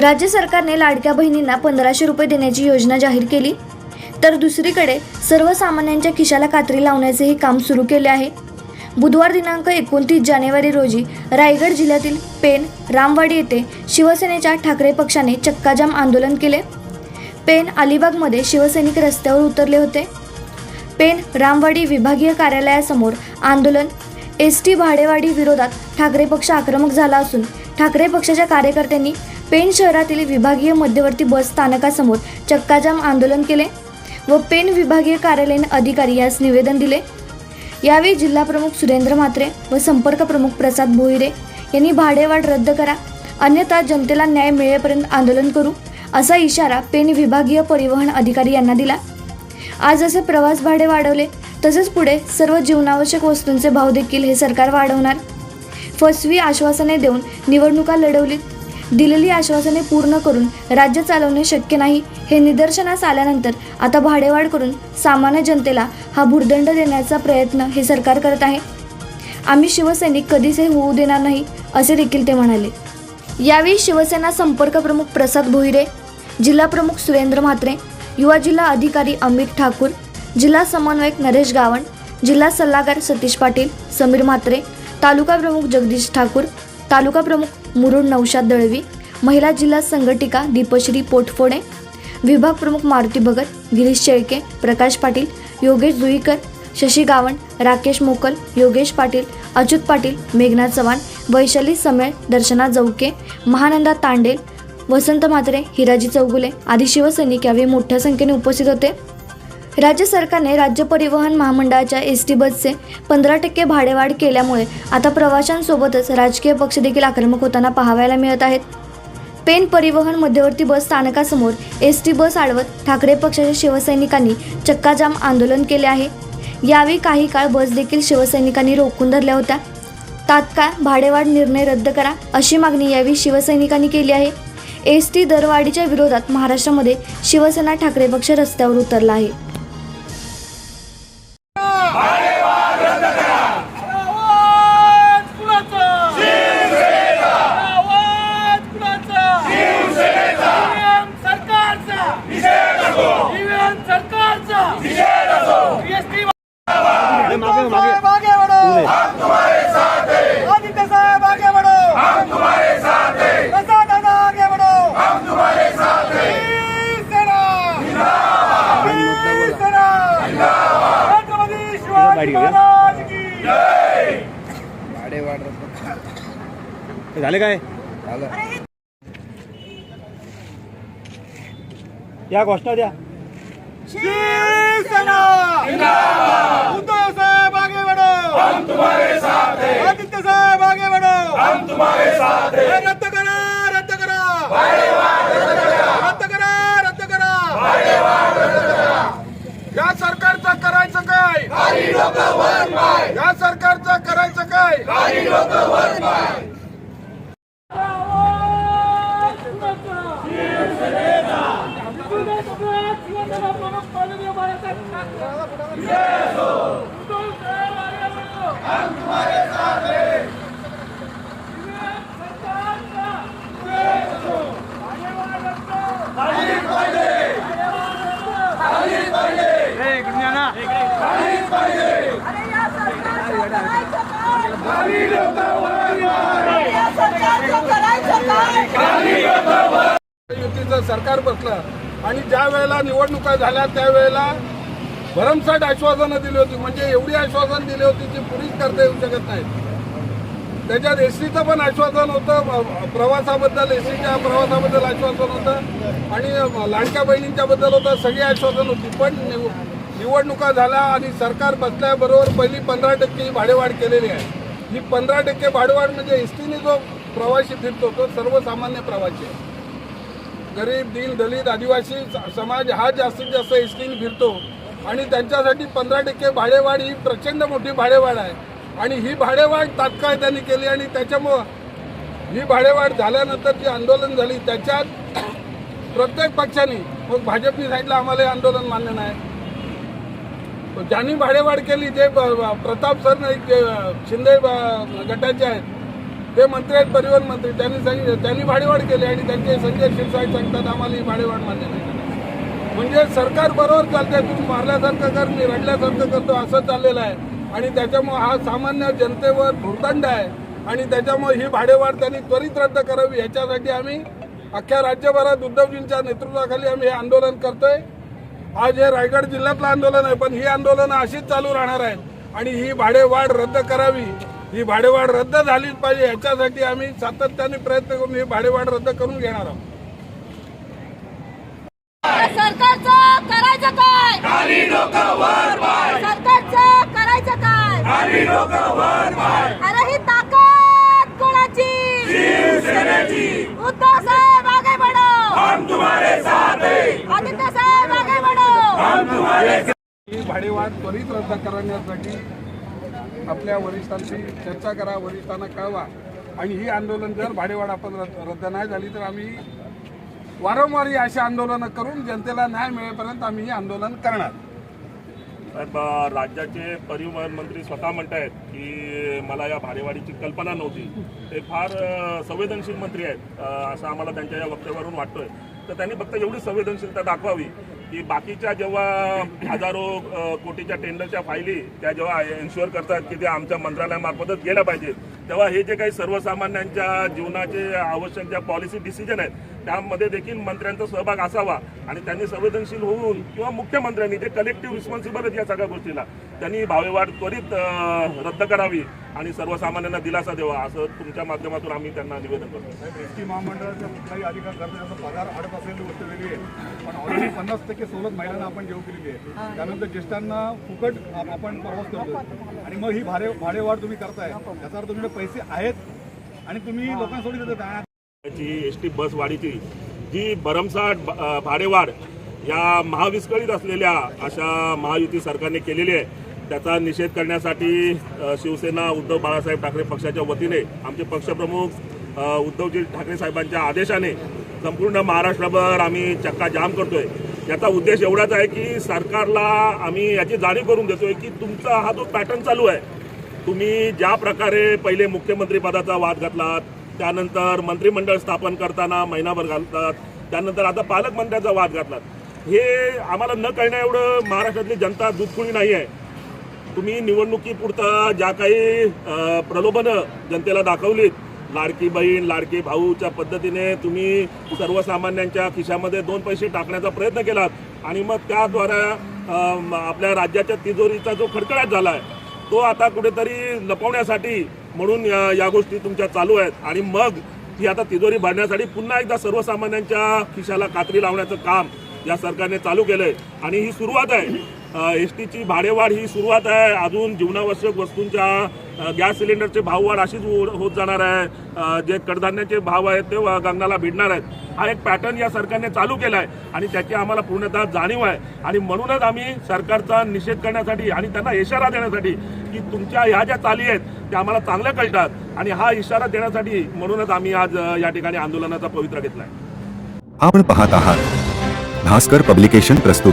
राज्य सरकारने लाडक्या बहिणींना पंधराशे रुपये देण्याची योजना जाहीर केली. तर दुसरीकडे सर्वसामान्यांच्या खिशाला कात्री लावण्याचे हे काम सुरू केले आहे. बुधवार दिनांक एकोणतीस जानेवारी रोजी रायगड जिल्ह्यातील पेन रामवाडी येथे शिवसेनेच्या ठाकरे पक्षाने चक्काजाम आंदोलन केले. पेन अलिबागमध्ये शिवसैनिक रस्त्यावर उतरले होते. पेन रामवाडी विभागीय कार्यालयासमोर आंदोलन. एस टी भाडेवाडी विरोधात ठाकरे पक्ष आक्रमक झाला असून ठाकरे पक्षाच्या कार्यकर्त्यांनी पेन शहरातील विभागीय मध्यवर्ती बस स्थानकासमोर चक्काजाम आंदोलन केले व पेन विभागीय कार्यालयीन अधिकारी यास निवेदन दिले. यावेळी जिल्हाप्रमुख सुरेंद्र म्हात्रे व संपर्क प्रमुख प्रसाद भोईरे यांनी भाडेवाढ रद्द करा अन्यथा जनतेला न्याय मिळेपर्यंत आंदोलन करू असा इशारा पेन विभागीय परिवहन अधिकारी यांना दिला. आज जसे प्रवास भाडे वाढवले तसेच पुढे सर्व जीवनावश्यक वस्तूंचे भाव देखील हे सरकार वाढवणार. फसवी आश्वासने देऊन निवडणुका लढवली दिलेली आश्वासने पूर्ण करून राज्य चालवणे शक्य नाही हे निदर्शनास आल्यानंतर आता भाडेवाढ करून सामान्य जनतेला हा भुर्दंड देण्याचा प्रयत्न हे सरकार करत आहे. आम्ही शिवसैनिक कधीच हे होऊ देणार नाही असे देखील ते म्हणाले. यावेळी शिवसेना संपर्क प्रमुख प्रसाद भोईरे जिल्हा प्रमुख सुरेंद्र म्हात्रे युवा जिल्हा अधिकारी अमित ठाकूर जिल्हा समन्वयक नरेश गावण जिल्हा सल्लागार सतीश पाटील समीर म्हात्रे तालुका प्रमुख जगदीश ठाकूर तालुका प्रमुख मुरुड नौशाद दळवी महिला जिल्हा संघटिका दीपश्री पोटफोडे विभाग प्रमुख मारुती भगत गिरीश शेळके प्रकाश पाटील योगेश जुईकर शशी गावण राकेश मोकल योगेश पाटील अच्युत पाटील मेघना चव्हाण वैशाली समेळ दर्शना जौके महानंदा तांडेल वसंत म्हात्रे हिराजी चौगुले आदी शिवसैनिक यावेळी मोठ्या संख्येने उपस्थित होते. राज्य सरकारने राज्य परिवहन महामंडळाच्या एस टी बसचे पंधरा टक्के भाडेवाढ केल्यामुळे आता प्रवाशांसोबतच राजकीय पक्ष देखील आक्रमक होताना पाहावयाला मिळत आहेत. पेन परिवहन मध्यवर्ती बस स्थानकासमोर एस टी बस अडवत ठाकरे पक्षाच्या शिवसैनिकांनी चक्काजाम आंदोलन केले आहे. यावेळी काही काळ बस देखील शिवसैनिकांनी रोखून धरल्या होत्या. तात्काळ भाडेवाढ निर्णय रद्द करा अशी मागणी यावेळी शिवसैनिकांनी केली आहे. एस टी दरवाढीच्या विरोधात महाराष्ट्रामध्ये शिवसेना ठाकरे पक्ष रस्त्यावर उतरला आहे आवाज कुणाचा? आवाज कुणाचा? EVM सरकारचा EVM सरकारचा GST साहेब आगे बढ़ो आदित्य साहेब आगे बढ़ो प्रसाद दादा आगे बढ़ो शिवसेना शिवसेना छत्रपती शिवाजी महाराज की हे झाले काय? या घोषणा द्या. शिवसेना! उद्धव साहेब आगे बढ़ो हम तुम्हारे साथ हैं। आदित्य साहेब आगे बढ़ो हम तुम्हारे साथ हैं। रद्द करा रद्द करा! रद्द करा। रद्द करा या सरकारचं करायचं काय? या सरकारचं करायचं काय या सरकारचं करायचं काय युतीचं सरकार बसलं आणि ज्या वेळेला निवडणुका झाल्या त्यावेळेला भरमसाठ आश्वासनं दिली होती. म्हणजे एवढी आश्वासन दिली होती जी पुरीच करता येऊ शकत नाही त्याच्यात एसटीचं पण आश्वासन होतं. प्रवासाबद्दल एस टीच्या प्रवासाबद्दल आश्वासन होतं. आणि लाडक्या बहिणींच्या बद्दल होतं. सगळी आश्वासन होती. पण निव- निवडणुका झाल्या आणि सरकार बसल्याबरोबर पहिली पंधरा टक्के ही भाडेवाढ केलेली आहे. ही पंधरा टक्के भाडेवाढ म्हणजे एस टीने जो प्रवासी फिरतो तो सर्वसामान्य प्रवासी आहे. गरीब दीन दलित आदिवासी स- समाज हा जास्तीत जास्त एस टीने फिरतो. आणि त्यांच्यासाठी पंधरा टक्के भाडेवाढ ही प्रचंड मोठी भाडेवाढ आहे. आणि ही भाडेवाढ तात्काळ त्यांनी केली आणि त्याच्यामुळं ही भाडेवाढ झाल्यानंतर जी आंदोलन झाली त्याच्यात प्रत्येक पक्षाने मग भाजपनी साईडला आम्हाला हे आंदोलन मान्य नाही. ज्यांनी भाडेवाढ केली जे प्रताप सर शिंदे गटाचे आहेत ते मंत्री आहेत परिवहन मंत्री त्यांनी सांगितलं त्यांनी भाडेवाढ केली आणि त्यांचे संजय शिरसाई सांगतात आम्हाला ही भाडेवाढ मान्य नाही. म्हणजे सरकार बरोबर चालतंय तुम्ही मारल्यासारखं कर मी रडल्यासारखं करतो असं चाललेलं आहे. आणि त्याच्यामुळे हा सामान्य जनतेवर भूर्दंड आहे. आणि त्याच्यामुळे ही भाडेवाढ त्यांनी त्वरित रद्द करावी याच्यासाठी आम्ही अख्ख्या राज्यभरात उद्धवजींच्या नेतृत्वाखाली आम्ही हे आंदोलन करतोय. आज हे रायगड जिल्ह्यातलं आंदोलन आहे पण ही आंदोलनं अशीच चालू राहणार आहेत आणि ही भाडेवाढ रद्द करावी. ही भाडेवाढ रद्द झालीच पाहिजे याच्यासाठी आम्ही सातत्याने प्रयत्न करून ही भाडेवाढ रद्द करून घेणार आहोत. सरकारचं करायचं काय? सरकारचं करायचं काय? अरे ही ताकद कोणाची? उद्धव साहेब आगे बढ़ो. आदित्य साहेब आगे बढ़ो. ही भाडेवाढ त्वरित रद्द करण्यासाठी आपल्या वरिष्ठांशी चर्चा करा वरिष्ठांना कळवा. आणि ही आंदोलन जर भाडेवाढ आपण रद्द रद्द नाही झाली तर आम्ही वारंवार ही अशी आंदोलनं करून जनतेला न्याय मिळेपर्यंत आम्ही हे आंदोलन करणार. साहेब राज्याचे परिवहन मंत्री स्वतः म्हणत आहेत की मला या भाडेवाढीची कल्पना नव्हती. ते फार संवेदनशील मंत्री आहेत. असं आम्हाला त्यांच्या या वक्तव्यावरून वाटतोय. तर त्यांनी फक्त एवढी संवेदनशीलता दाखवावी की बाकीच्या जेव्हा हजारो कोटीच्या टेंडरच्या फायली त्या जेव्हा एन्श्युअर करतात की त्या आमच्या मंत्रालयामार्फतच गेल्या पाहिजेत तेव्हा हे जे काही सर्वसामान्यांच्या जीवनाचे आवश्यक ज्या पॉलिसी डिसिजन आहेत त्यामध्ये देखील मंत्र्यांचा सहभाग असावा आणि त्यांनी संवेदनशील होऊन किंवा मुख्यमंत्र्यांनी जे कलेक्टिव्ह रिस्पॉन्सिबल आहेत या सगळ्या गोष्टीला. त्यांनी भावेवाढ त्वरित रद्द करावी आणि सर्वसामान्यांना दिलासा द्यावा असं तुमच्या माध्यमातून आम्ही त्यांना निवेदन करतो. एस टी महामंडळाच्या कुठलाही अधिकार करण्याचा पगार असलेली गोष्ट वेगळी आहे. पण ऑलरेडी पन्नास टक्के सवलत महिलांना आपण देऊ केलेली आहे. त्यानंतर ज्येष्ठांना फुकट आप- आपण प्रवास करतो आणि मग ही भाडे भाडेवाढ तुम्ही करताय. याचा अर्थ तुमच्याकडे पैसे आहेत आणि तुम्ही लोकांसोबत देतात ची एस टी बस वाढीची जी भरमसाठ भाडेवाढ या महाविस्कळीत असलेल्या अशा महायुती सरकारने केलेली आहे. त्याचा निषेध करण्यासाठी शिवसेना उद्धव बाळासाहेब ठाकरे पक्षाच्या वतीने आमचे पक्षप्रमुख उद्धवजी ठाकरे साहेबांच्या आदेशाने संपूर्ण महाराष्ट्रभर आम्ही चक्का जाम करतोय. याचा उद्देश एवढाच आहे की सरकारला आम्ही याची जाणीव करून देतोय की तुमचा हा जो पॅटर्न चालू आहे तुम्ही ज्या प्रकारे पहिले मुख्यमंत्री पदाचा वाद घातलात त्यानंतर मंत्रिमंडळ स्थापन करताना महिनाभर घालतात. त्यानंतर आता पालकमंत्र्यांचा वाद घातलात. हे आम्हाला न कळण्या एवढं महाराष्ट्रातली जनता दूधखुळी नाही आहे. तुम्ही निवडणुकीपुरता ज्या काही प्रलोभनं जनतेला दाखवलीत लाडकी बहीण लाडकी भाऊच्या पद्धतीने तुम्ही सर्वसामान्यांच्या खिशामध्ये दोन पैसे टाकण्याचा प्रयत्न केलात आणि मग त्याद्वारा आपल्या राज्याच्या तिजोरीचा जो खडखडाट झाला आहे तो आता कुठेतरी लपवण्यासाठी म्हणून या गोष्टी तुमच्या चालू आहेत. आणि मग ही आता तिजोरी भरण्यासाठी पुन्हा एकदा सर्वसामान्यांच्या खिशाला कात्री लावण्याचं काम या सरकारने चालू केलंय. आणि ही सुरुवात आहे. एस टीची भाडेवाढ ही सुरुवात आहे. अजून जीवनावश्यक वस्तूंच्या गॅस सिलेंडरचे भाव वाढ अशीच हो, होत जाणार आहे. जे कडधान्याचे भाव आहेत ते गंगाला भिडणार आहेत. हा एक पॅटर्न या सरकारने चालू केला आहे आणि त्याची आम्हाला पूर्णतः जाणीव आहे. आणि म्हणूनच आम्ही सरकारचा निषेध करण्यासाठी आणि त्यांना इशारा देण्यासाठी की तुमच्या ह्या ज्या चाली आहेत त्या आम्हाला चांगल्या कळतात. आणि हा इशारा देण्यासाठी म्हणूनच आम्ही आज या ठिकाणी आंदोलनाचा पवित्रा घेतला आहे आपण पाहत आहात. भास्कर पब्लिकेशन प्रस्तुत.